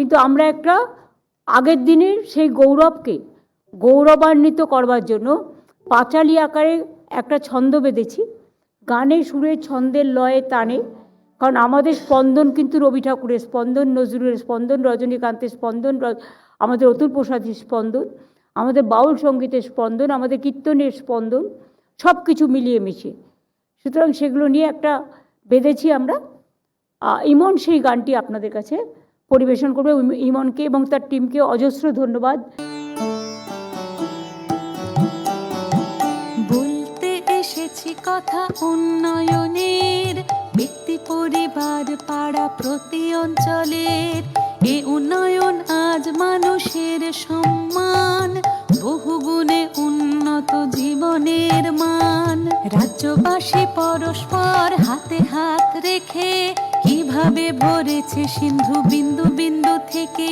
কিন্তু আমরা একটা আগের দিনের সেই গৌরবকে গৌরবান্বিত করবার জন্য পাঁচালি আকারে একটা ছন্দ বেঁধেছি। গানে, সুরে, ছন্দের লয়ে টানে কারণ আমাদের স্পন্দন কিন্তু রবি ঠাকুরের স্পন্দন, নজরুলের স্পন্দন, রজনীকান্তের স্পন্দন আমাদের অতুল প্রসাদের স্পন্দন, আমাদের বাউল সঙ্গীতের স্পন্দন, আমাদের কীর্তনের স্পন্দন সব কিছু মিলিয়ে মিশিয়ে সুতরাং সেগুলো নিয়ে একটা বেঁধেছি আমরা। ইমন সেই গানটি আপনাদের কাছে পরিবেশন করবে ইমনকে এবং তার টিমকে। অজস্র ধন্যবাদ। বলতে এসেছি কথা উন্নয়নের, ব্যক্তি, পরিবার, পাড়া, প্রতি অঞ্চলের। এ উন্নয়ন আজ মানুষের সম্মান, বহুগুণে উন্নত জীবনের মান। রাজ্যবাসী পরস্পর হাতে হাত রেখে কীভাবে ভরেছে সিন্ধু বিন্দু বিন্দু থেকে।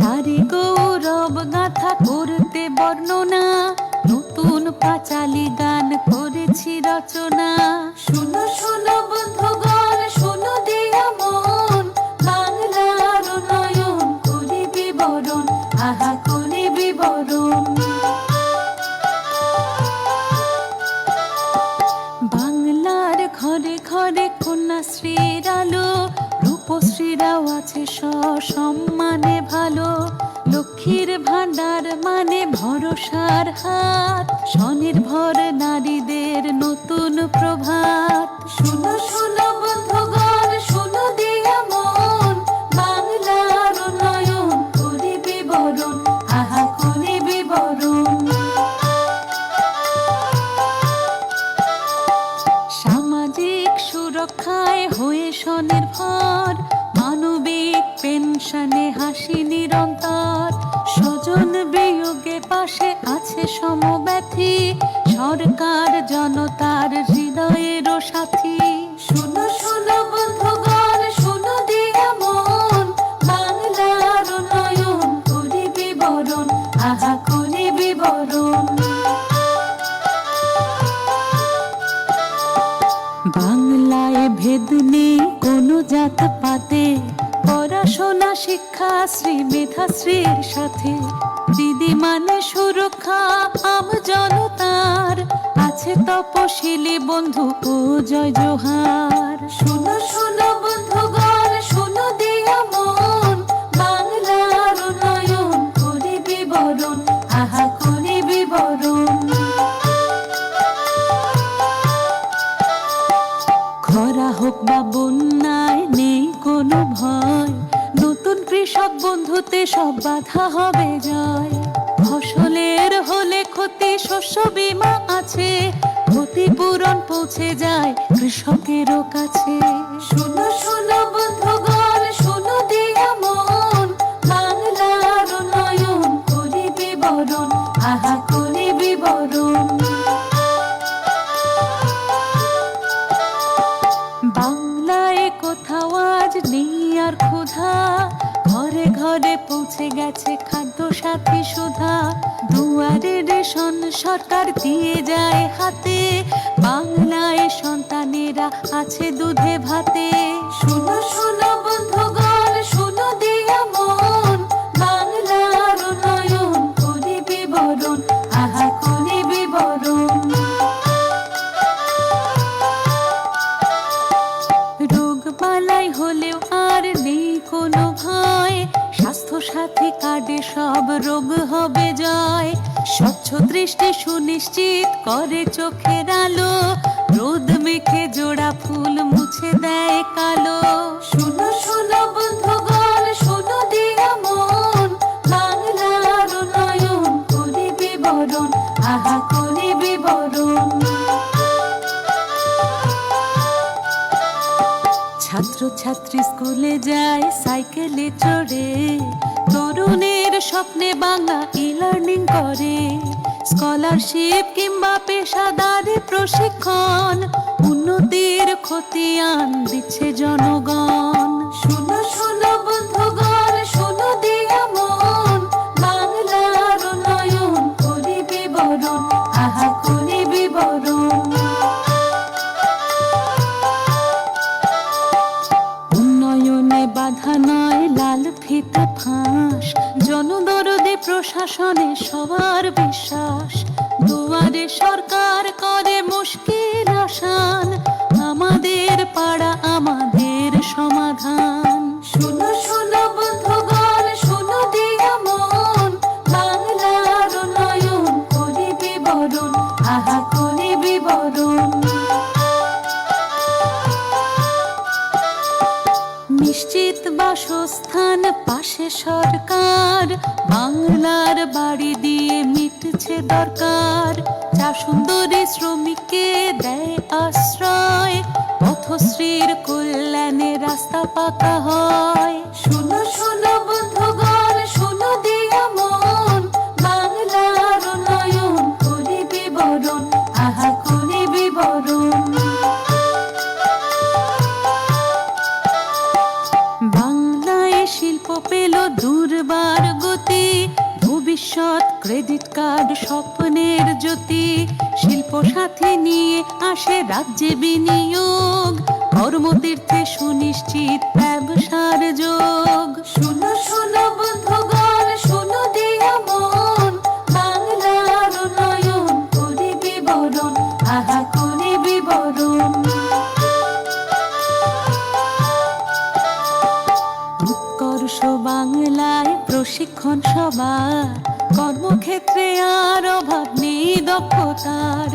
তারি গৌরব গাথা করতে বর্ণনা, নতুন পাঁচালি গান করেছি রচনা। শুনো শুনো বন্ধুগণ, শুনো দিয়া মন, বাংলার নয়ন করি বিবরণ আহা সসম্মানে ভালো লক্ষ্মীর ভাণ্ডার মানে ভরসার হাত স্বনির্ভর নারীদের নতুন প্রভাত শুনো হাসি নিরন্তর। স্বজন বিয়োগে পাশে আছে সমব্যথী। সরকার জনতার হৃদয়েরও সাথী। শুনো শুনো বন্ধুগণ শুনো দিয়া মন। বাংলার নয়ন করি বিবরণ আহা করি বিবরণ বাংলায় ভেদ নেই কোনো জাত পাতে। পড়াশোনা শিক্ষা শ্রী মেধাশ্রীর সাথে। দিদি মানে সুরক্ষা, আম জনতার। আছে তপশিলি বন্ধু ও জয় জোহার। শুনো শুনো সব বাধা হবে জয় ফসলের হলে ক্ষতি, শস্য বীমা আছে। ক্ষতিপূরণ পৌঁছে যায় কৃষকেরও কাছে। শুনো শুনো বন্ধুগণ, শুনো দিয়া মন। বাংলার নয়ন করি বিবরণ আহা করি বিবরণ বাংলায় কোথাও আজ নেই আর ক্ষুধা। ঘরে ঘরে পৌঁছে গেছে খাদ্য সাথী সুধা। দুয়ারে রেশন সরকার দিয়ে যায় হাতে। বাংলায় সন্তানেরা আছে দুধে ভাতে। শুনো শুনো বন্ধুগণ কার্ডে সব রোগ হবে জয়। স্বচ্ছ দৃষ্টি সুনিশ্চিত করে চোখের আলো। রোদ মেখে জোড়া ফুল মুছে দেয় কালো। শুনো শুনো বিবরণ ছাত্র ছাত্রী স্কুলে যায়, সাইকেলে চড়ে। তরুণের স্বপ্নে বাংলা ই লার্নিং করে। স্কলারশিপ কিংবা পেশাদারি প্রশিক্ষণ উন্নতির খতিয়ান দিচ্ছে জনগণ। প্রশাসনে সবার বিশ্বাস। দুয়ারে সরকার করে মুশকিল আসান। আমাদের পাড়া আমাদের সমাধান। বাসস্থান, পাশে সরকার। বাংলার বাড়ি দিয়ে মিটছে দরকার। যা সুন্দরী শ্রমিককে দেয় আশ্রয়, পথশ্রীর কল্যাণে রাস্তা পাকা হয়। শুনো শুনো, বন্ধুগণ ভবিষ্যৎ ক্রেডিট কার্ড স্বপ্নের জ্যোতি শিল্প সাথে নিয়ে আসে রাজ্যে বিনিয়োগ কর্মতীর্থে সুনিশ্চিত ব্যবসার যোগ। শুনো শুনো বন্ধুগণ শুনো দিয়া মন বাংলার নয়ন করি বিবরণ আহা করি বিবরণ। উৎকর্ষ বাংলায় প্রশিক্ষণ সবার কর্মক্ষেত্রে আর অভাব নেই দক্ষতার।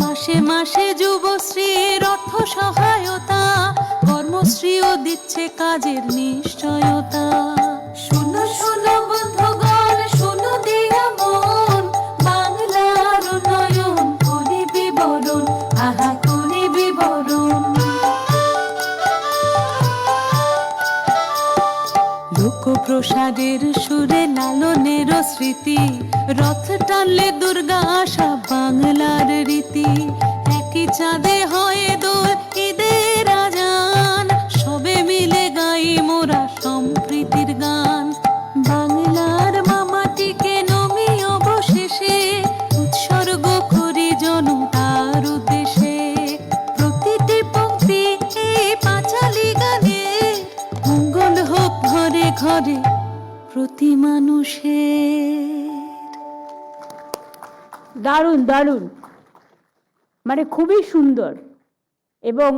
মাসে মাসে যুবশ্রীর অর্থ সহায়তা, কর্মশ্রীও দিচ্ছে কাজের নিশ্চয়তা। শুনো শুনো বন্ধুগণ লোকপ্রসাদের সুরে লালনের স্মৃতি রথ টানলে দুর্গা আসা বাংলার রীতি। একই চাঁদে হয় দোল মানুষের। দারুণ দারুণ। মানে খুবই সুন্দর এবং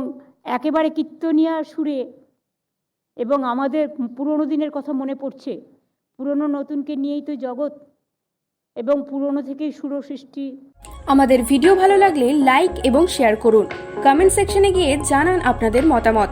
একেবারে কীর্তনিয়া সুরে এবং আমাদের পুরনো দিনের কথা মনে পড়ছে। পুরনো নতুনকে নিয়েই তো জগৎ এবং পুরনো থেকেই সুর সৃষ্টি আমাদের ভিডিও ভালো লাগলে লাইক এবং শেয়ার করুন। কমেন্ট সেকশনে গিয়ে জানান আপনাদের মতামত।